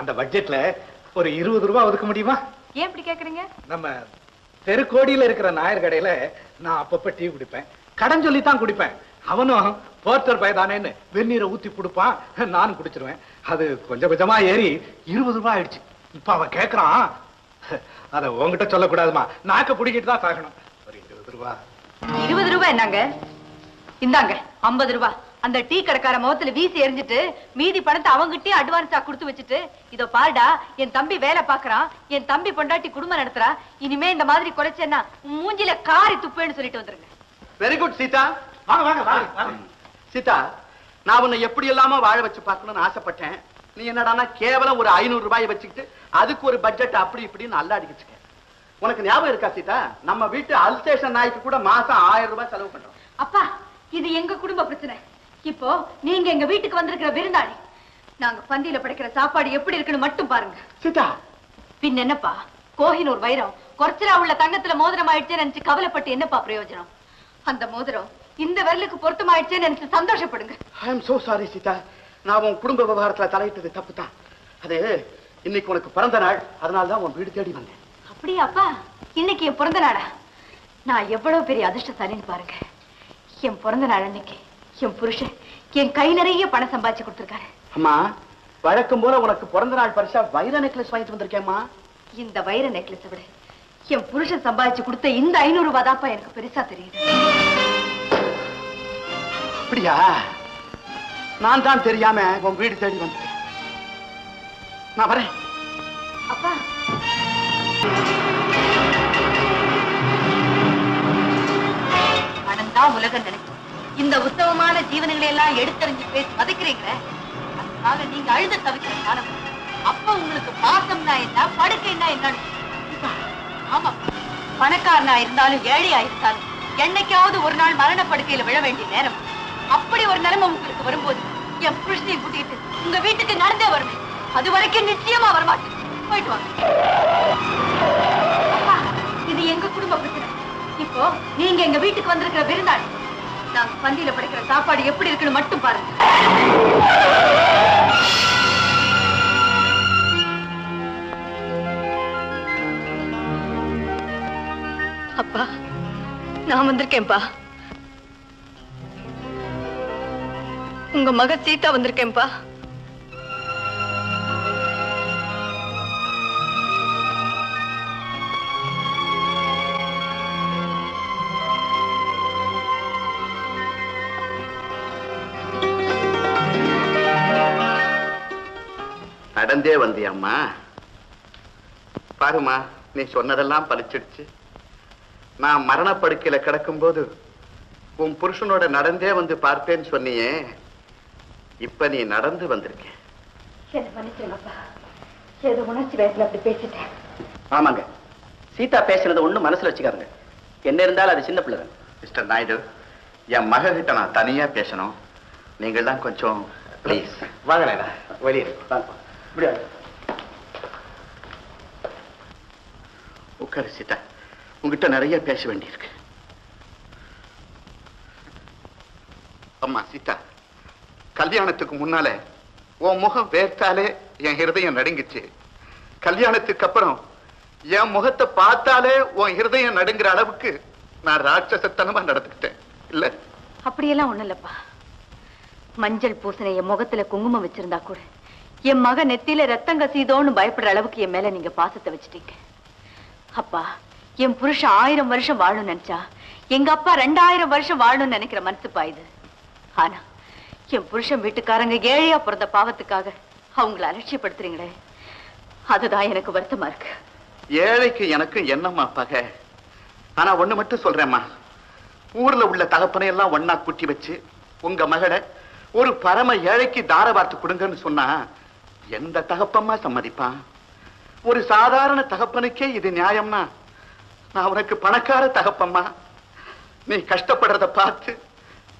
அந்த பட்ஜெட்ல ஒரு இருபது ரூபாய் ஒதுக்க முடியுமா? ஏன் இப்படி கேக்குறீங்க? நம்ம தெருக்கோடியில இருக்கிற நாயர் கடையில நான் அப்பப்ப டீ குடிப்பேன். கடன் சொல்லி தான் குடிப்பேன். அவனும் போர்ட்டர் பயதானேன்னு வெந்நீரை ஊத்தி கொடுப்பான். நானும் குடிச்சிருவேன். அது கொஞ்சம் கொஞ்சமா ஏறி இருபது ரூபாய் ஆயிடுச்சு. இப்ப அவன் கேக்குறான். அத உன்கிட்ட சொல்லக்கூடாதுமா. நாக்க பிடிக்கிட்டு தான் சாகணும். ஒரு இருபது ரூபாய் இருபது ரூபாய் என்னங்க? இந்தாங்க ஐம்பது ரூபாய் அந்த டீ கடைக்கார முகத்துல வீசி எரிஞ்சிட்டு மீதி பணத்தை அவங்கிட்டே அட்வான்ஸா கொடுத்து வச்சுட்டு இதோ பாருடா என் தம்பி வேலை பாக்குறான் என் தம்பி பொண்டாட்டி குடும்பம் நடத்துறா இனிமே இந்த மாதிரி குறைச்சேன்னா மூஞ்சில காரி துப்பேன்னு சொல்லிட்டு வந்துருங்க. Very good Sita. வாங்க வாங்க வாங்க சீதா நான் உன்னை எப்படி இல்லாம வாழ வச்சு பார்க்கணும்னு ஆசைப்பட்டேன். நீ என்னடான்னா கேவலம் ஒரு ஐநூறு ரூபாயை வச்சுக்கிட்டு அதுக்கு ஒரு பட்ஜெட் அப்படி இப்படின்னு நல்லா அடிக்கிச்சுக்க உனக்கு ஞாபகம் இருக்கா சீதா? நம்ம வீட்டு அல்சேஷன் நாய்க்கு கூட மாசம் ஆயிரம் ரூபாய் செலவு பண்றோம். அப்பா இது எங்க குடும்ப பிரச்சனை? இப்போ நீங்க எங்க வீட்டுக்கு வந்திருக்கிற விருந்தாளி. நாங்க பந்தியில படைக்கிற சாப்பாடு எப்படி இருக்குன்னு மட்டும் பாருங்க. சீதா பின் என்னப்பா? கோஹினூர் வைரம். குறைச்சலா உள்ள தங்கத்துல மோதிரம் ஆயிடுச்சே நினைச்சு கவலைப்பட்டு என்னப்பா பிரயோஜனம்? அந்த மோதிரம் இந்த விரலுக்கு பொருத்தமாயிடுச்சே நினைச்சு சந்தோஷப்படுங்க. I am so sorry Sita நான் உன் குடும்ப விவகாரத்துல தலையிட்டது தப்பு தான் அது இன்னைக்கு உனக்கு பிறந்த நாள். அதனால தான் உன் வீடு தேடி வந்தேன். அப்படியா அப்பா இன்னைக்கு என் பிறந்த நாளா? நான் எவ்வளவு பெரிய அதிர்ஷ்டசாலின்னு பாருங்க. என் பிறந்த நாள் அன்னைக்கு. என் புருஷன் என் கை நிறைய பணம் சம்பாதிச்சு கொடுத்துருக்காரு. அம்மா வழக்கம் போல உனக்கு பிறந்த நாள் பரிசா வைர நெக்லஸ் வாங்கிட்டு வந்திருக்கேம்மா. இந்த வைர நெக்லஸை விட என் புருஷன் சம்பாதிச்சு கொடுத்த இந்த ஐநூறு ரூபாய் தான்ப்பா எனக்கு பெருசா தெரியுது. அப்படியா? நான் தான் தெரியாம உன் வீடு தேடி வந்துட்டேன் நான் வரேன். அப்பா. பணம் தான் உலகம் நினைக்கும் இந்த உத்தமமான ஜீவனங்களை எல்லாம் எடுத்தறிஞ்சு பேசி வதைக்கிறீங்களே அதனால நீங்க அழுத தவிக்கிற காலம். அப்ப உங்களுக்கு பாசம்னா என்ன படுக்கைன்னா என்னன்னு ஆமா. பணக்காரனா இருந்தாலும் ஏழையா இருந்தாலும் என்னைக்காவது ஒரு நாள் மரண படுக்கையில விழ வேண்டிய நேரம். அப்படி ஒரு நிலைமை உங்களுக்கு வரும்போது என் புருஷனை கூட்டிட்டு உங்க வீட்டுக்கு நடந்தே வருவேன். அது வரைக்கும் நிச்சயமா வரமாட்டேன். போயிட்டு வாங்க. இது எங்க குடும்ப பிரச்சனை? இப்போ நீங்க எங்க வீட்டுக்கு வந்திருக்கிற விருந்தாளி. நாங்க பந்தியில படைக்கிற சாப்பாடு எப்படி இருக்குன்னு மட்டும் பாருங்க அப்பா நான் வந்திருக்கேன்ப்பா. உங்க மக சீதா வந்திருக்கேன்ப்பா. நடந்தே வந்தியம்மா. பாருமா நீ சொன்னதெல்லாம் பலிச்சிடுச்சு நான் மரணப்படுக்கையில கிடக்கும்போது உன் புருஷனோட நடந்தே வந்து பார்ப்பேன்னு சொன்னியே. இப்ப நீ நடந்து வந்திருக்க. ஆமாங்க. சீதா பேசுனது ஒண்ணும் மனசுல வச்சுக்காருங்க என்ன இருந்தாலும் அது சின்ன பிள்ளை தான் மிஸ்டர் நாயுடு என் மக கிட்ட நான் தனியா பேசணும். நீங்கள் தான் கொஞ்சம் ப்ளீஸ் வாங்க வெளியே முடியாது. உட்காரு சீதா. உங்ககிட்ட நிறைய பேச வேண்டியிருக்கு. அம்மா சீதா கல்யாணத்துக்கு முன்னால உன் முகம் வேர்த்தாலே என் ஹிருதயம் நடுங்குச்சு. கல்யாணத்துக்கு அப்புறம் என் முகத்தை பார்த்தாலே உன் ஹிருதயம் நடுங்குற அளவுக்கு நான் ராட்சசத்தனமா நடந்துக்கிட்டேன். இல்ல? அப்படியெல்லாம் ஒண்ணும் இல்லப்பா. மஞ்சள் பூசணை என் முகத்துல குங்குமம் வச்சிருந்தா கூட என் மக நெத்தியில ரத்தம் கசிதோன்னு பயப்படுற அளவுக்கு என் மேல நீங்க பாசத்தை வச்சிட்டீங்க. அப்பா என் புருஷன் ஆயிரம் வருஷம் வாழணும்னு நினைச்சா எங்க அப்பா ரெண்டாயிரம் வருஷம் வாழணும்னு நினைக்கிற மனசுப்பா இது. ஆனா என் புருஷன் வீட்டுக்காரங்க ஏழையா பிறந்த பாவத்துக்காக அவங்கள அலட்சியப்படுத்துறீங்களே அதுதான் எனக்கு வருத்தமா இருக்கு. ஏழைக்கு எனக்கும் என்னம்மா பகை? ஆனா ஒண்ணு மட்டும் சொல்றேம்மா. ஊர்ல உள்ள தகப்பனை எல்லாம் ஒன்னா கூட்டி வச்சு உங்க மகளை ஒரு பரம ஏழைக்கு தார வார்த்து கொடுங்கன்னு சொன்னா எந்த தகப்பம்மா சம்மதிப்பான் ஒரு சாதாரண தகப்பனுக்கே இது நியாயம்னா நான் உனக்கு பணக்கார தகப்பம்மா. நீ கஷ்டப்படுறத பார்த்து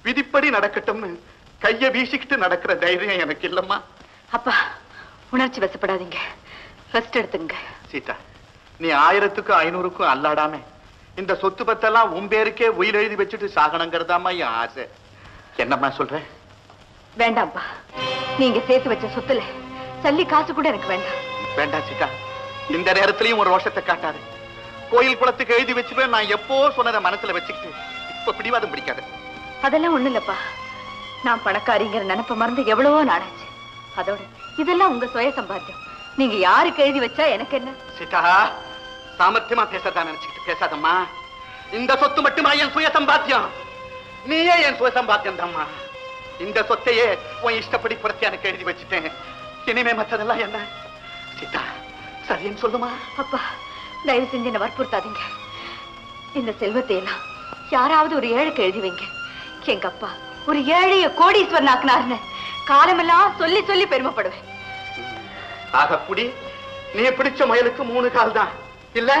விதிப்படி நடக்கட்டும்னு கைய வீசிக்கிட்டு நடக்கிற தைரியம் எனக்கு இல்லம்மா. அப்பா உணர்ச்சி வசப்படாதீங்க. ரெஸ்ட் எடுத்துங்க சீதா நீ ஆயிரத்துக்கும் ஐநூறுக்கும் அல்லாடாம. இந்த சொத்து பத்தெல்லாம் உன் பேருக்கே உயிர் எழுதி வச்சுட்டு சாகணுங்கிறதாம்மா என் ஆசை. என்னம்மா சொல்ற? வேண்டாம்ப்பா. நீங்க சேர்த்து வச்ச சொத்துல சல்லி காசு கூட எனக்கு வேண்டாம். வேண்டாம் சீதா. இந்த நேரத்திலயும் ஒரு ரோஷத்தை காட்டாது. கோயில் குளத்துக்கு எழுதி வச்சுட்டு நான் எப்போ சொன்னதை மனசுல வச்சுக்கிட்டு இப்ப பிடிவாதம் பிடிக்காது. அதெல்லாம் ஒண்ணு இல்லப்பா. நான் பணக்காரிங்கிற நினைப்ப மறந்து எவ்வளவோ நாளாச்சு. அதோட இதெல்லாம் உங்க சுய சம்பாத்தியம். நீங்க யாருக்கு எழுதி வச்சா எனக்கு என்ன? சீதா சாமர்த்தியமா பேசறதா நினைச்சுக்கிட்டு பேசாதம்மா. இந்த சொத்து மட்டுமா என் சுய சம்பாத்தியம்? நீயே என் சுய சம்பாத்தியம் தாம்மா இந்த சொத்தையே உன் இஷ்டப்படி புரத்தி எனக்கு எழுதி வச்சுட்டேன். இனிமே மற்றதெல்லாம் என்ன? சீதா சரின்னு சொல்லுமா? அப்பா தயவு செஞ்சு என்ன வற்புறுத்தாதீங்க. இந்த செல்வத்தை எல்லாம் யாராவது ஒரு ஏழைக்கு எழுதி வைங்க. எங்க அப்பா ஒரு ஏழைய கோடீஸ்வரன் ஆக்குனாருன்னு காலமெல்லாம் சொல்லி சொல்லி பெருமைப்படுவேன். ஆகக்குடி நீ பிடிச்ச முயலுக்கு மூணு கால் தான். இல்ல?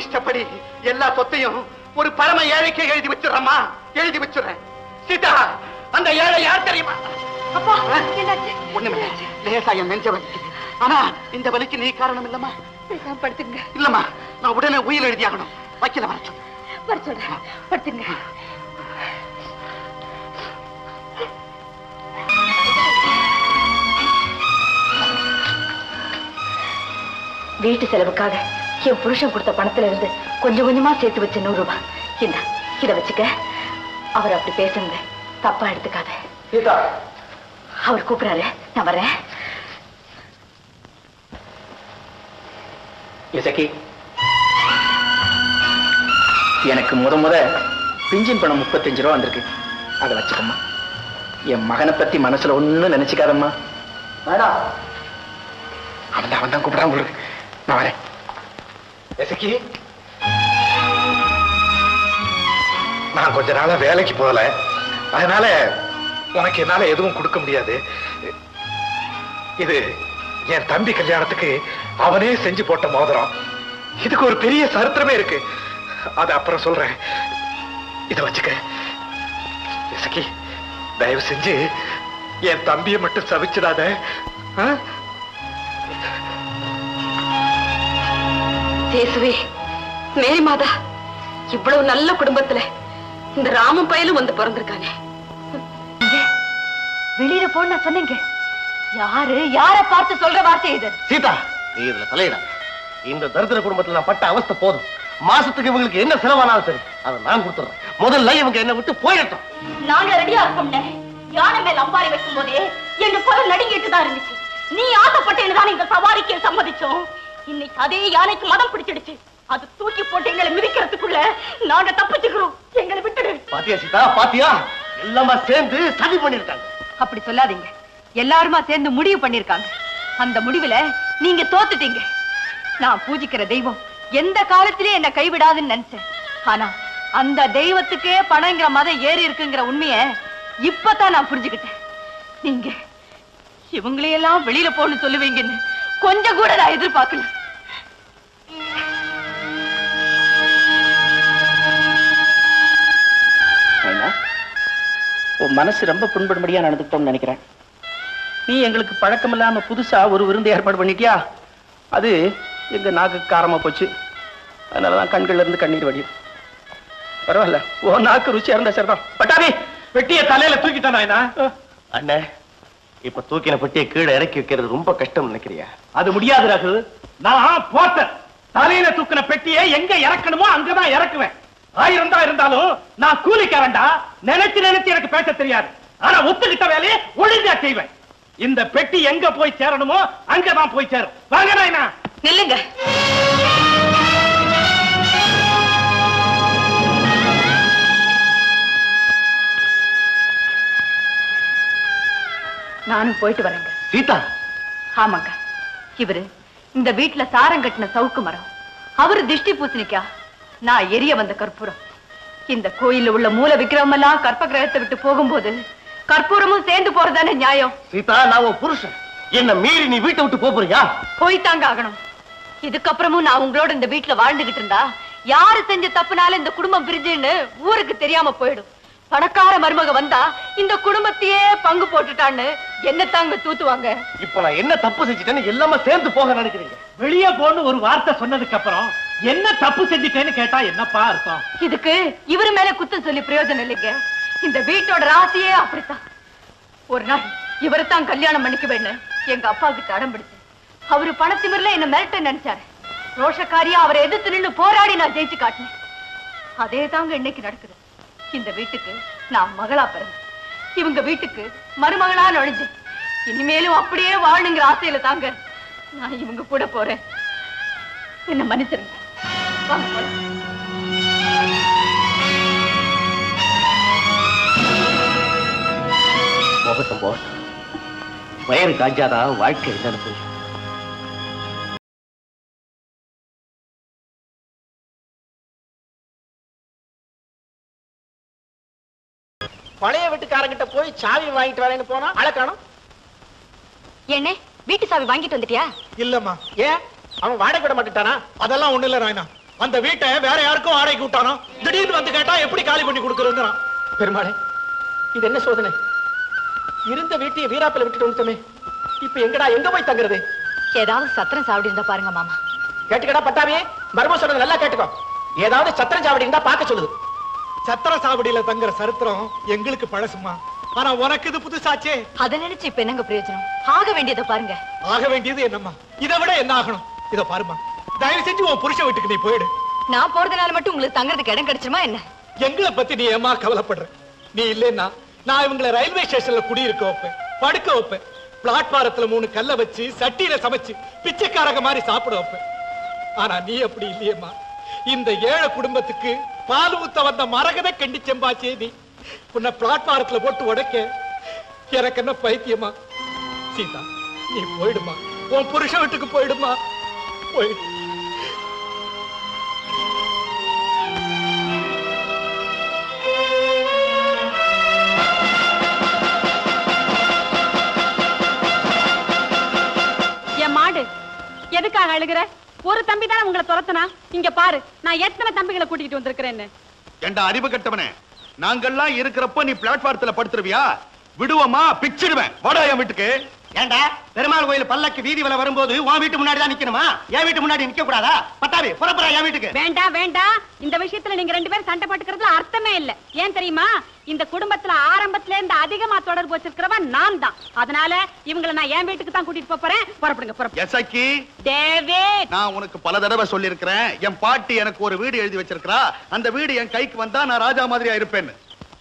இஷ்டப்படி எல்லா சொத்தையும் ஒரு பரம ஏழைக்கு எழுதி வச்சிடறேம்மா. எழுதி வச்சிடுறேன். சீதா அந்த ஏழை யார் தெரியுமா? அப்பா என்னாச்சு? ஒண்ணுமில்ல லேசா என் நெஞ்ச வலிக்குது. ஆனா இந்த வலிக்கு நீ காரணம் இல்லம்மா? பேசாம படுத்துங்க. இல்லம்மா நான் உடனே உயிர் எழுதியாகணும். வைக்கல வர சொல்லு. வர சொல்றேன் படுத்துங்க. வீட்டு செலவுக்காக என் புருஷன் கொடுத்த பணத்துல இருந்து கொஞ்சம் கொஞ்சமா சேர்த்து வச்ச நூறு ரூபாய். இந்த இத வச்சுக்க. அவர் அப்படி பேசுங்க தப்பா எடுத்துக்காத. சீதா அவர் கூப்பிடுறாரு. நான் வரேன் இசக்கி எனக்கு முத முத பிஞ்சின் பணம் முப்பத்தஞ்சு ரூபா வந்திருக்கு. அதை வச்சுக்கம்மா. என் மகனை பத்தி மனசுல ஒண்ணும் நினைச்சுக்காதம்மா. வேணாம். அவன் அவன் தான் கூப்பிடாம விடு நான் வரேன். எசக்கி நான் கொஞ்ச நாளா வேலைக்கு போகல. அதனால உனக்கு என்னால எதுவும் கொடுக்க முடியாது. இது என் தம்பி கல்யாணத்துக்கு அவனே செஞ்சு போட்ட மோதிரம். இதுக்கு ஒரு பெரிய சரித்திரமே இருக்கு. அது அப்புறம் சொல்றேன். இத வச்சுக்க. இசக்கி தயவு செஞ்சு என் தம்பியை மட்டும் சவிச்சிடாத. ஆ? மேரி மாதா இவ்வளவு நல்ல குடும்பத்துல இந்த ராமன் பயலும் வந்து பிறந்திருக்கானே. வெளியில போன சொன்னீங்க. யாரு யார பார்த்து சொல்ற வார்த்தை இது? சீதா நீ இதுல தலையிட. இந்த தரித்திர குடும்பத்துல நான் பட்ட அவஸ்தை போதும். மாசத்துக்கு இவங்களுக்கு என்ன செலவானாலும் சரி அதை நான் கொடுத்துறேன். முதல்ல இவங்க என்ன விட்டு போயிடட்டும். நாங்க ரெடியா இருக்கோம்ல. யானை மேல அம்பாரி வைக்கும் போதே எங்க குரல் நடுங்கிட்டு தான் இருந்துச்சு. நீ ஆசைப்பட்டேன்னு தான் இந்த சவாரிக்கு சம்மதிச்சோம். இன்னைக்கு அதே யானைக்கு மதம் பிடிச்சிடுச்சு. அது தூக்கி போட்டு எங்களை மிதிக்கிறதுக்குள்ள நாங்க தப்பிச்சுக்கிறோம். எங்களை விட்டுடு. பாத்தியா சீதா? பாத்தியா? எல்லாமே சேர்ந்து சதி பண்ணிருக்காங்க. அப்படி சொல்லாதீங்க. எல்லாருமா சேர்ந்து முடிவு பண்ணிருக்காங்க. அந்த முடிவுல நீங்க தோத்துட்டீங்க. நான் பூஜிக்கிற தெய்வம் எந்த காலத்திலயும் என்ன கைவிடாதுன்னு நினைச்சேன். ஆனா அந்த தெய்வத்துக்கே பணங்கிற மதம் ஏறி இருக்குங்கிற உண்மைய இப்பதான் நான் புரிஞ்சுக்கிட்டேன். நீங்க இவங்களையெல்லாம் வெளியில போன்னு சொல்லுவீங்கன்னு கொஞ்சம் கூட நான் எதிர்பார்க்கல. உன் மனசு ரொம்ப புண்படும்படியா நடந்துக்கிட்டோம்னு நினைக்கிறேன். நீ எங்களுக்கு பழக்கம் இல்லாம புதுசா ஒரு விருந்து ஏற்பாடு பண்ணிட்டியா? அது எங்க நாக்கு காரமா போச்சு. அதனாலதான் கண்கள்ல இருந்து கண்ணீர் வடியும். பரவாயில்ல. உன் நாக்கு ருச்சியா இருந்தா சரிதான் பட்டாபி வெட்டிய தலையில தூக்கிட்டான் அண்ணே இப்ப தூக்கின பெட்டியை கீழே இறக்கி வைக்கிறது ரொம்ப கஷ்டம் நினைக்கிறியா? அது முடியாது ரகு. நான் போட்டேன். தலையில தூக்கின பெட்டியை எங்க இறக்கணுமோ அங்கதான் இறக்குவேன். ஆயிரம் தான் இருந்தாலும் நான் கூலிக்காரன்டா நினைச்சு நினைச்சு எனக்கு பேச தெரியாது. ஆனா ஒத்துக்கிட்ட வேலையை ஒழுங்கா செய்வேன். இந்த பெட்டி எங்க போய் சேரணுமோ அங்கதான் போய் சேரும். வாங்க நாயனா. நில்லுங்க. நானும் போயிட்டு வரேங்க. சீதா. ஆமாங்க. இவரு இந்த வீட்டுல சாரம் கட்டின சவுக்கு மரம். அவரு திஷ்டி பூசணிக்கா? நான் எரிய வந்த கற்பூரம். இந்த கோயில்ல உள்ள மூல விக்கிரகம் எல்லாம் கற்ப கிரகத்தை விட்டு போகும்போது கற்பூரமும் சேர்ந்து போறதானே நியாயம்? சீதா நான் உன் புருஷன். என்ன மீறி நீ வீட்டை விட்டு போறியா போய்த்தாங்க ஆகணும். இதுக்கப்புறமும் நான் உங்களோட இந்த வீட்டுல வாழ்ந்துகிட்டு இருந்தா யாரு செஞ்ச தப்புனால இந்த குடும்பம் பிரிஞ்சுன்னு ஊருக்கு தெரியாம போயிடும். பணக்கார மருமக வந்தா இந்த குடும்பத்தையே பங்கு போட்டுட்டான்னு என்ன தாங்க தூத்துவாங்க? இப்ப நான் என்ன தப்பு செஞ்சுட்டேன்னு எல்லாமே சேர்ந்து போக நினைக்கிறீங்க. வெளியே போன்னு ஒரு வார்த்தை சொன்னதுக்கு அப்புறம் என்ன தப்பு செஞ்சுட்டேன்னு கேட்டா என்னப்பா அர்த்தம்? இதுக்கு இவரு மேல குத்தம் சொல்லி பிரயோஜனம் இல்லைங்க. இந்த வீட்டோட ராசியே அப்படித்தான். ஒரு நாள் இவரைத்தான் கல்யாணம் பண்ணிக்க வேணும் எங்க அப்பா கிட்ட அடம் பிடிச்சு அவரு பணத்திமிர்ல என்ன மிரட்ட நினைச்சாரு. ரோஷக்காரியா அவரை எதிர்த்து நின்னு போராடி நான் ஜெயிச்சு காட்டினேன். அதே தாங்க இன்னைக்கு நடக்குது. இந்த வீட்டுக்கு நான் மகளா பிறந்தேன். இவங்க வீட்டுக்கு மருமகளா நுழைஞ்சு இனிமேலும் அப்படியே வாழுங்கிற ஆசையில தாங்க நான் இவங்க கூட போறேன். என்ன மன்னிச்சிருங்க. வாங்க போலாம். போகட்டும் போகட்டும் வயறு காஞ்சாதான் வாழ்க்கை என்னன்னு புரியும் பழைய வீட்டுக்காரங்கிட்ட போய் சாவி வாங்கிட்டு வரேன்னு போனா அழக்காணும் என்ன? வீட்டு சாவி வாங்கிட்டு வந்துட்டியா? இல்லம்மா. ஏன்? அவன் வாடகை விட மாட்டேட்டானா அதெல்லாம் ஒண்ணு இல்ல ராயனா. அந்த வீட்டை வேற யாருக்கும் வாடகைக்கு விட்டானோ? திடீர்னு வந்து கேட்டா எப்படி காலி பண்ணி கொடுக்கறதுங்கிறான். பெருமாளே இது என்ன சோதனை? இருந்த வீட்டையே வீராப்பில விட்டுட்டு வந்துட்டோமே. இப்ப எங்கடா எங்க போய் தங்குறது? ஏதாவது சத்திரம் சாப்பிடி இருந்தா பாருங்க மாமா. கேட்டுக்கடா பட்டாவே மர்மம் சொல்றது நல்லா கேட்டுக்கோ. ஏதாவது சத்திரம் சாவடி இருந்தா பார்க்க சொல்லுது சத்திர சாவடியில தங்குற சரித்திரம் எங்களுக்கு பழசுமா? ஆனா உனக்கு இது புதுசாச்சே. அதை நினைச்சு இப்ப என்னங்க பிரயோஜனம்? ஆக வேண்டியதை பாருங்க. ஆக வேண்டியது என்னம்மா? இதை விட என்ன ஆகணும்? இத பாருமா தயவு செஞ்சு உன் புருஷ வீட்டுக்கு நீ போயிடு. நான் போறதுனால மட்டும் உங்களுக்கு தங்குறதுக்கு இடம் கிடைச்சிருமா என்ன? எங்களை பத்தி நீ ஏமா கவலைப்படுற? நீ இல்லைன்னா நான் இவங்களை ரயில்வே ஸ்டேஷன்ல குடியிருக்க வைப்பேன் படுக்க வைப்பேன். பிளாட்பாரத்துல மூணு கல்ல வச்சு சட்டியில சமைச்சு பிச்சைக்காரங்க மாதிரி சாப்பிட வைப்பேன். ஆனா நீ அப்படி இல்லையேம்மா. இந்த ஏழை குடும்பத்துக்கு பால் ஊத்த வந்த மரகத கண்டி செம்பா செய்தி உன்னை பிளாட்பாரத்துல போட்டு உடைக்க எனக்கு என்ன பைத்தியமா? சீதா நீ போயிடுமா. உன் புருஷ வீட்டுக்கு போயிடுமா? போயிடு. எதுக்காக அழுகிற? ஒரு தம்பி தானே உங்களை துரத்தனா? இங்க பாரு நான் எத்தனை தம்பிகளை கூட்டிட்டு வந்திருக்கிறேன்னு. ஏண்டா அறிவு கட்டவனே? நாங்கெல்லாம் இருக்கிறப்ப நீ பிளாட்பாரத்துல படுத்துருவியா? விடுவோமா? பிச்சிடுவேன். வாடா என் வீட்டுக்கு. ஏண்டா? பெருமாள் கோயில் பல்லக்கு வீதி வல வரும்போது உன் வீட்டு முன்னாடி தான் நிக்கணுமா? என் வீட்டு முன்னாடி நிக்க கூடாதா பட்டாவி புறப்புறா என் வீட்டுக்கு. வேண்டாம் வேண்டாம் இந்த விஷயத்துல நீங்க ரெண்டு பேரும் சண்டை போட்டுக்கிறதுல அர்த்தமே இல்ல. ஏன் தெரியுமா? இந்த குடும்பத்துல ஆரம்பத்துல இருந்து அதிகமா தொடர்பு வச்சிருக்கிறவன் நான் தான். அதனால இவங்களை நான் என் வீட்டுக்கு தான் கூட்டிட்டு போறேன். புறப்படுங்க புறப்படுங்க. டேவிட்! நான் உனக்கு பல தடவை சொல்லியிருக்கிறேன். என் பாட்டி எனக்கு ஒரு வீடு எழுதி வச்சிருக்கிறா. அந்த வீடு என் கைக்கு வந்தா நான் ராஜா மாதிரியா இருப்பேன்னு.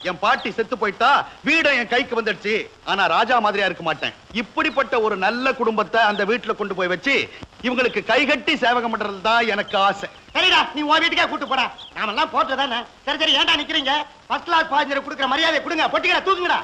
என் பாட்டி செத்து போயிட்டா வீடும் என் கைக்கு வந்துடுச்சு. ஆனா ராஜா மாதிரியா இருக்க மாட்டேன். இப்படிப்பட்ட ஒரு நல்ல குடும்பத்தை அந்த வீட்டுல கொண்டு போய் வச்சு இவங்களுக்கு கைகட்டி சேவகம் பண்றது தான் எனக்கு ஆசை. சரிடா நீ உன் வீட்டுக்கே கூட்டு போடா. நாமெல்லாம் போட்டுதானே. சரி சரி ஏன்டா நிக்கிறீங்க? ஃபர்ஸ்ட் கிளாஸ் பாஞ்சரை கொடுக்குற மரியாதை கொடுங்க. பொட்டிக்கிற தூக்குங்கடா.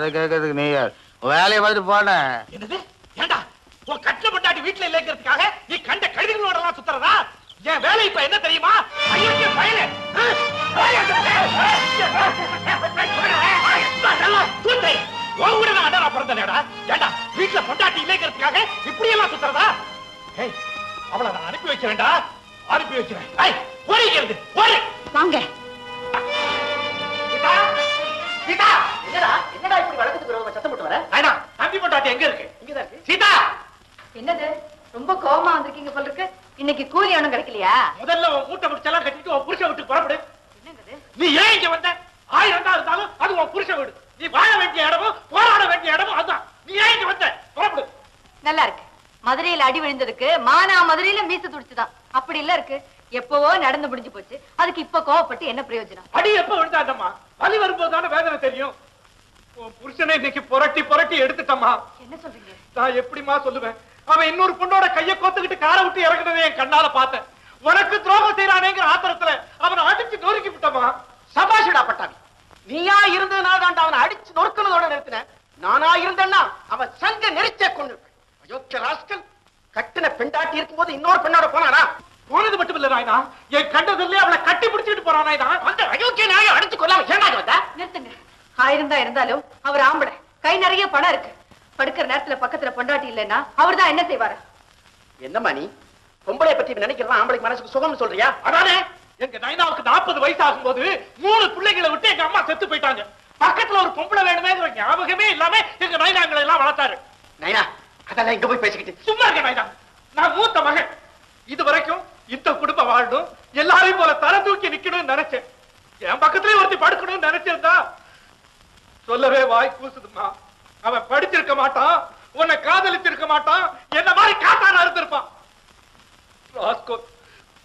அதை கேட்கறதுக்கு நீ யார் வேலையை பார்த்துட்டு போனேன் என்னது? ஏண்டா? உன் கட்டில பொண்டாட்டி வீட்டுல இல்லைங்கிறதுக்காக நீ கண்ட கழுதுகளோட எல்லாம் சுத்துறதா? என் வேலை இப்ப என்ன தெரியுமா? அயோக்கிய பயலே. உன் கூட நான் அண்ணனா பிறந்தேடா ஏண்டா வீட்டுல பொண்டாட்டி இல்லைங்கிறதுக்காக இப்படி எல்லாம் சுத்துறதா? ஏய் அவளை நான் அனுப்பி வைக்கிறேன்டா. அனுப்பி வைக்கிறேன். ஓடிக்கிறது. ஓடி. வாங்க. சத்தம் போட்டு வர. ஐயா தம்பி பொண்டாட்டி எங்க இருக்கு? இங்கதான் இருக்கு. சீதா! என்னது? ரொம்ப கோவமா வந்திருக்கீங்க போல இருக்கு. இன்னைக்கு கூலி ஒண்ணும் கிடைக்கலையா? முதல்ல உன் மூட்டை முடிச்செல்லாம் கட்டிட்டு உன் புருஷ விட்டு புறப்படு. என்னங்குது நீ ஏன் இங்க வந்த? ஆயிரம் தான் இருந்தாலும் அது உன் புருஷ வீடு. நீ வாழ வேண்டிய இடமும் போராட வேண்டிய இடமும் அதுதான். நீ ஏன் இங்க வந்த? புறப்படு. நல்லா இருக்கு. மதுரையில அடி விழுந்ததுக்கு மானா மதுரையில மீச துடிச்சுதான். அப்படி இல்ல இருக்கு. எப்பவோ நடந்து முடிஞ்சு போச்சு. அதுக்கு இப்ப கோவப்பட்டு என்ன பிரயோஜனம்? அடி எப்ப விழுந்தாண்டம்மா வலி வரும்போது தானே வேதனை தெரியும். புருஷனை இன்னைக்கு புரட்டி புரட்டி எடுத்துட்டம்மா. என்ன சொல்றீங்க? நான் எப்படிம்மா சொல்லுவேன்? அவன் இன்னொரு பொண்ணோட கைய கோத்துக்கிட்டு காரை விட்டு இறங்குனதை என் கண்ணால பார்த்தேன். உனக்கு துரோகம் செய்யறானேங்கிற ஆத்திரத்துல அவனை அடிச்சு நொறுக்கி விட்டம்மா. சபாஷடா பட்டாவி. நீயா இருந்ததுனால தான் அவனை அடிச்சு நொறுக்கனதோட நிறுத்தின. நானா இருந்தேன்னா அவன் சங்க நெரிச்சே கொண்டு அயோக்கிய ராஸ்கல் கட்டின பெண்டாட்டி இருக்கும்போது இன்னொரு பெண்ணோட போனானா? போனது மட்டும் இல்ல நாயனா. என் கண்டதில்லே அவளை கட்டி பிடிச்சிட்டு போறான் நாயனா. அந்த அயோக்கிய நாயை அடிச்சு கொள்ளாம ஏனாங்க வந்த? நிறுத்துங்க. ஆயிரம் தான் இருந்தாலும் அவர் ஆம்பளை. கை நிறைய பணம் இருக்கு. படுக்கிற நேரத்துல பக்கத்துல பொண்டாட்டி இல்லைன்னா அவர் தான் என்ன செய்வாரு? என்னம்மா நீ? பொம்பளை பத்தி நினைக்கிறதா ஆம்பளைக்கு மனசுக்கு சுகம்னு சொல்றியா? அதானே? எங்க நைனாவுக்கு நாற்பது வயசு ஆகும்போது மூணு பிள்ளைகளை விட்டு எங்க அம்மா செத்து போயிட்டாங்க. பக்கத்துல ஒரு பொம்பளை வேணுமேங்கிற ஞாபகமே இல்லாம எங்க நைனாங்களை எல்லாம் வளர்த்தாரு. நைனா அதெல்லாம் இங்க போய் பேசிக்கிட்டு. சும்மா இருக்க நைனா. நான் மூத்த மகன். இது வரைக்கும் இந்த குடும்பம் வாழணும் எல்லாரையும் போல தர தூக்கி நிக்கணும்னு நினைச்சேன். என் பக்கத்துலயே ஒருத்தி படுக்கணும்னு நினைச்சிருந்தா சொல்லவே வாய் கூசுதுமா அவன் படிச்சிருக்க மாட்டான் உன்னை காதலிச்சிருக்க மாட்டான் என்ன மாதிரி காட்டான இருந்திருப்பான். ராஸ்கோ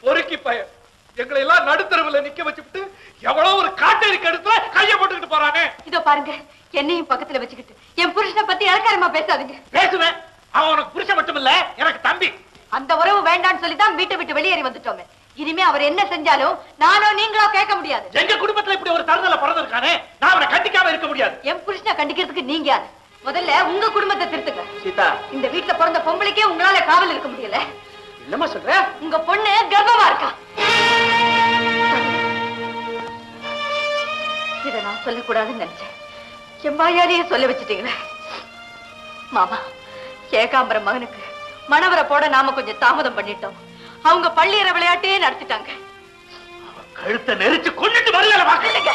பொறுக்கி பையன் எங்களை எல்லாம் நடுத்தரவுல நிக்க வச்சுட்டு எவ்வளவு ஒரு காட்டேரி கடுத்துல கைய போட்டுக்கிட்டு போறானே. இதோ பாருங்க என்னையும் பக்கத்துல வச்சுக்கிட்டு. என் புருஷனை பத்தி இறக்காரமா பேசாதீங்க. பேசுவேன். அவன் உனக்கு புருஷன் மட்டும் இல்ல எனக்கு தம்பி. அந்த உறவு வேண்டாம்னு சொல்லி தான் வீட்டை விட்டு வெளியேறி வந்துட்டோமே. இனிமே அவர் என்ன செஞ்சாலும் நானோ நீங்களோ கேட்க முடியாது. எங்க குடும்பத்துல இப்படி ஒரு தருதல பிறந்திருக்கானே? நான் அவனை கண்டிக்காம இருக்க முடியாது. என் புருஷனை கண்டிக்கிறதுக்கு நீங்க யாரு? முதல்ல உங்க குடும்பத்தை திருத்துங்க. சீதா. இந்த வீட்டுல பிறந்த பொம்பளைக்கே உங்களால காவல் இருக்க முடியல. என்னம்மா சொல்ற? உங்க பொண்ணு கர்ப்பமா இருக்கா? இத நான் சொல்லக்கூடாதுன்னு நினைச்சேன். என் வாயாலேயே சொல்ல வச்சுட்டீங்களே. மாமா ஏகாம்பரம் மகனுக்கு மணவரை போட நாம கொஞ்சம் தாமதம் பண்ணிட்டோம். அவங்க பள்ளியற விளையாட்டையே நடத்திட்டாங்க. கழுத்தை நெரிச்சு கொண்டுட்டு வரல இல்லைங்க.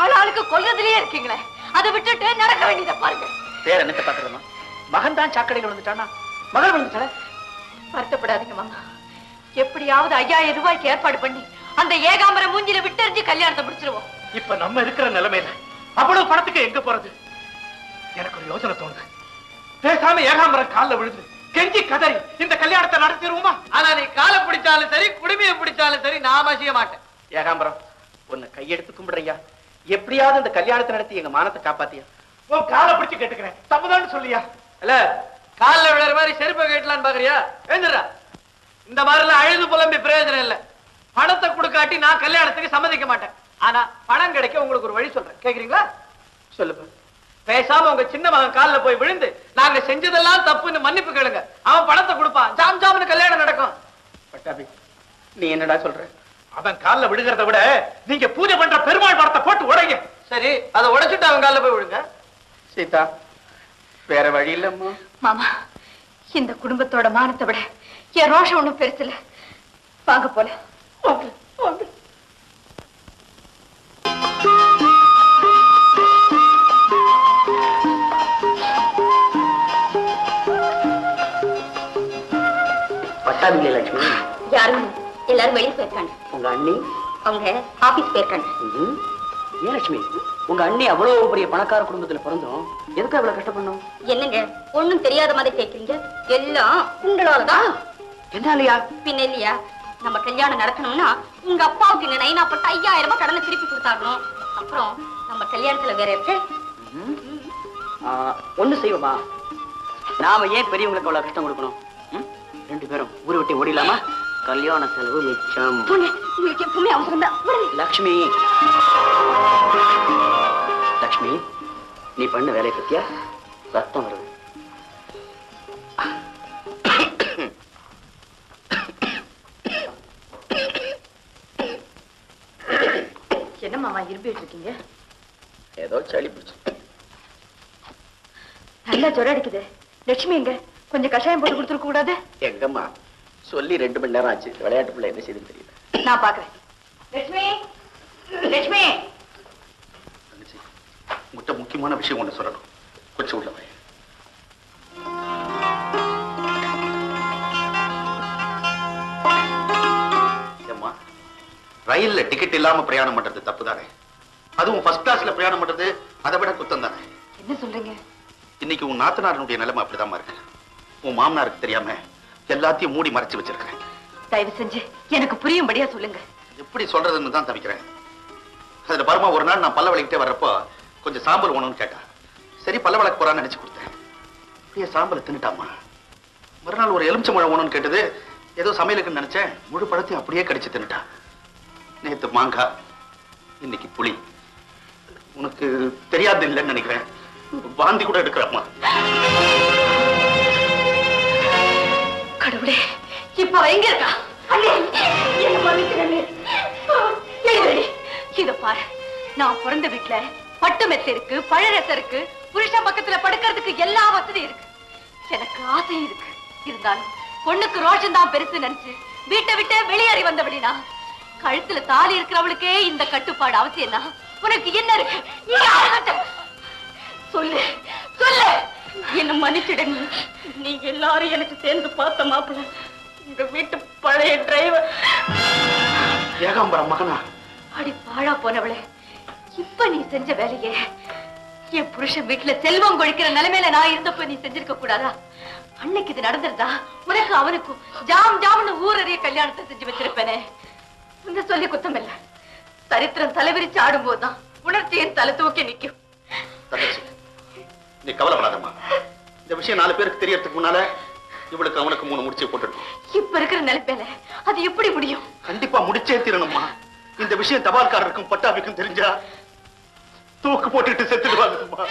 ஆளாளுக்கு கொல்றதுலயே இருக்கீங்களே. அதை விட்டுட்டு நடக்க வேண்டியதை பாருங்க. பேர் என்னத்த பாக்குறமா மகன் தான் சாக்கடையில் விழுந்துட்டானா? மகள் விழுந்துட்டாளே? வருத்தப்படாதீங்க மாமா. எப்படியாவது ஐயாயிரம் ரூபாய்க்கு ஏற்பாடு பண்ணி அந்த ஏகாம்பர மூஞ்சில விட்டறிஞ்சு கல்யாணத்தை முடிச்சிருவோம். இப்ப நம்ம இருக்கிற நிலைமையில அவ்வளவு பணத்துக்கு எங்க போறது? எனக்கு ஒரு யோசனை தோணுது. பேசாம ஏகாம்பரம் கால்ல விழுந்து கெஞ்சி கதறி இந்த கல்யாணத்தை நடத்திடுவோமா? ஆனா நீ காலை பிடிச்சாலும் சரி குடுமையை பிடிச்சாலும் சரி நான் செய்ய மாட்டேன். ஏகாம்பரம் உன்னை கையெடுத்து கும்பிடுறியா? எப்படியாவது இந்த கல்யாணத்தை நடத்தி எங்க மானத்தை காப்பாத்தியா? உன் காலை பிடிச்சு கேட்டுக்கிறேன். தப்புதான்னு சொல்லியா? இல்ல கால்ல விழுற மாதிரி செருப்பை கேட்டலான்னு பாக்குறியா? எழுந்துடா இந்த மாதிரிலாம் அழுது புலம்பி பிரயோஜனம் இல்ல. பணத்தை கொடுக்காட்டி நான் கல்யாணத்துக்கு சம்மதிக்க மாட்டேன். ஆனா பணம் கிடைக்க உங்களுக்கு ஒரு வழி சொல்றேன். கேக்குறீங்களா? சொல்லுப்பா. பேசாம உங்க சின்ன மகன் கால்ல போய் விழுந்து நாங்க செஞ்சதெல்லாம் தப்புன்னு மன்னிப்பு கேளுங்க. அவன் பணத்தை கொடுப்பான். ஜாம் ஜாம்னு கல்யாணம் நடக்கும். பட்டாபி நீ என்னடா சொல்ற? அவன் கால்ல விழுகிறத விட நீங்க பூஜை பண்ற பெருமாள் படத்தை போட்டு உடைங்க. சரி அதை உடைச்சிட்டு அவன் கால்ல போய் விழுங்க. சீதா வேற வழி இல்லம்மா. மாமா இந்த குடும்பத்தோட மானத்தை விட என் ரோஷம் ஒண்ணும் பெருசு இல்ல. வாங்க போல பட்டாபி லட்சுமி. யாரும் எல்லாரும் வெளியே போயிருக்காங்க. உங்க அண்ணி? அவங்க ஆபீஸ் போயிருக்காங்க. ஏன் லட்சுமி? உங்க அண்ணி அவ்வளவு பெரிய பணக்கார குடும்பத்துல பிறந்தோம். எதுக்கு அவ்வளவு கஷ்டப்படணும்? என்னங்க? ஒண்ணும் தெரியாத மாதிரி கேக்குறீங்க. எல்லாம் உங்களாலதான். என்னாலயா? பின்ன இல்லையா? நம்ம கல்யாணம் நடக்கணும்னா உங்க அப்பாவுக்கு இந்த நைனா பட்டு ஐயாயிரம் ரூபாய் கடனை திருப்பி கொடுத்தாகணும். அப்புறம் நம்ம கல்யாணத்துல வேற இருக்கு ஒண்ணு செய்வோமா? நாம ஏன் பெரியவங்களுக்கு அவ்வளவு கஷ்டம் கொடுக்கணும்? ரெண்டு பேரும் ஊரை விட்டு ஓடிடலாமா? கல்யாண செலவு மிச்சம். போங்க உங்களுக்கு எப்பவுமே அவசரம் தான். லக்ஷ்மி. லக்ஷ்மி நீ பண்ண வேலையை பத்தியா? சத்தம் வருது. என்ன மாமா இருப்பிட்டு இருக்கீங்க ஏதோ சளி பிடிச்சு. நல்லா ஜொரம் அடிக்குது. லட்சுமி எங்க? கொஞ்சம் கஷாயம் போட்டு கொடுத்துருக்க கூடாது? எங்கம்மா? சொல்லி ரெண்டு மணி நேரம் ஆச்சு. விளையாட்டு பிள்ளை என்ன செய்யுதுன்னு தெரியல. நான் பாக்குறேன் லட்சுமி லட்சுமி. உங்ககிட்ட முக்கியமான விஷயம் ஒண்ணு சொல்லணும். கொஞ்சம் உள்ள ரயில்ல டிக்கெட் இல்லாம பிரயாணம் பண்றது தப்புதானே? அதுவும் ஃபர்ஸ்ட் கிளாஸ்ல பிரயாணம் பண்றது அதை விட குத்தம் தானே என்ன சொல்றீங்க? இன்னைக்கு உன் நாத்தனாரனுடைய நிலைமை அப்படிதான் இருக்கு. உன் மாமனாருக்கு தெரியாம எல்லாத்தையும் மூடி மறைச்சு வச்சிருக்கிறேன். தயவு செஞ்சு எனக்கு புரியும்படியா சொல்லுங்க. எப்படி சொல்றதுன்னு தான் தவிக்கிறேன். அதுல பரமா ஒரு நாள் நான் பல்ல வலிக்கிட்டே வர்றப்போ கொஞ்சம் சாம்பல் வேணும்னு கேட்டா. சரி பல்ல வளர்க்க போறான்னு நினைச்சு கொடுத்தேன். அப்படியே சாம்பலை தின்னுட்டாமா மறுநாள் ஒரு எலுமிச்சம்பழம் வேணும்னு கேட்டது ஏதோ சமையலுக்குன்னு நினைச்சேன் முழு பழத்தையும் அப்படியே கடிச்சு தின்னுட்டா. நேத்து மாங்காய் இன்னைக்கு புளி. உனக்கு தெரியாது இல்லைன்னு நினைக்கிறேன். வாந்தி கூட எடுக்கிறம்மா கடவுளே இப்ப அவ எங்க இருக்கா? அண்ணே, இத பாரு. நான் பிறந்த வீட்டுல பட்டு மெத்த இருக்கு பழரசம் இருக்கு புருஷன் பக்கத்துல படுக்கிறதுக்கு எல்லா வசதியும் இருக்கு. எனக்கு ஆசை இருக்கு. இருந்தாலும் பொண்ணுக்கு ரோஷன் தான் பெருசு நினைச்சு வீட்டை விட்டு வெளியேறி வந்தபடினா கழுத்துல தாலி இருக்கிறவளுக்கே இந்த கட்டுப்பாடு அவசியம்னா உனக்கு என்ன இருக்கு? நீ சொல்லு சொல்லு. என்ன மன்னிச்சிடுங்க. நீங்க எல்லாரும் எனக்கு சேர்ந்து பார்த்த மாப்பிள்ள இந்த வீட்டு பழைய டிரைவர் ஏகாம்பரம் மகனா? அடி பாழா போனவளே இப்ப நீ செஞ்ச வேலையே. என் புருஷன் வீட்டுல செல்வம் கொழிக்கிற நிலைமையில நான் இருந்தப்ப நீ செஞ்சிருக்க கூடாதா? அன்னைக்கு இது நடந்திருந்தா உனக்கு அவனுக்கும் ஜாம் ஜாம்னு ஊரறிய கல்யாணத்தை செஞ்சு வச்சிருப்பேனே. இந்த சொல்லி குத்தம் இல்ல. சரித்திரம் தலைவிரிச்சு ஆடும்போதுதான் உணர்ச்சியின் தலை தூக்கி தங்கச்சி நீ கவலைப்படாதம்மா இந்த விஷயம் நாலு பேருக்கு தெரியறதுக்கு முன்னால இவளுக்கு அவனுக்கு மூணு முடிச்சு போட்டுருக்கோம். இப்ப இருக்கிற நிலைமையில அது எப்படி முடியும்? கண்டிப்பா முடிச்சே தீரணும்மா. இந்த விஷயம் தபால்காரருக்கும் பட்டாபிக்கும் தெரிஞ்சா தூக்கு போட்டுட்டு செத்துடுவாங்கம்மா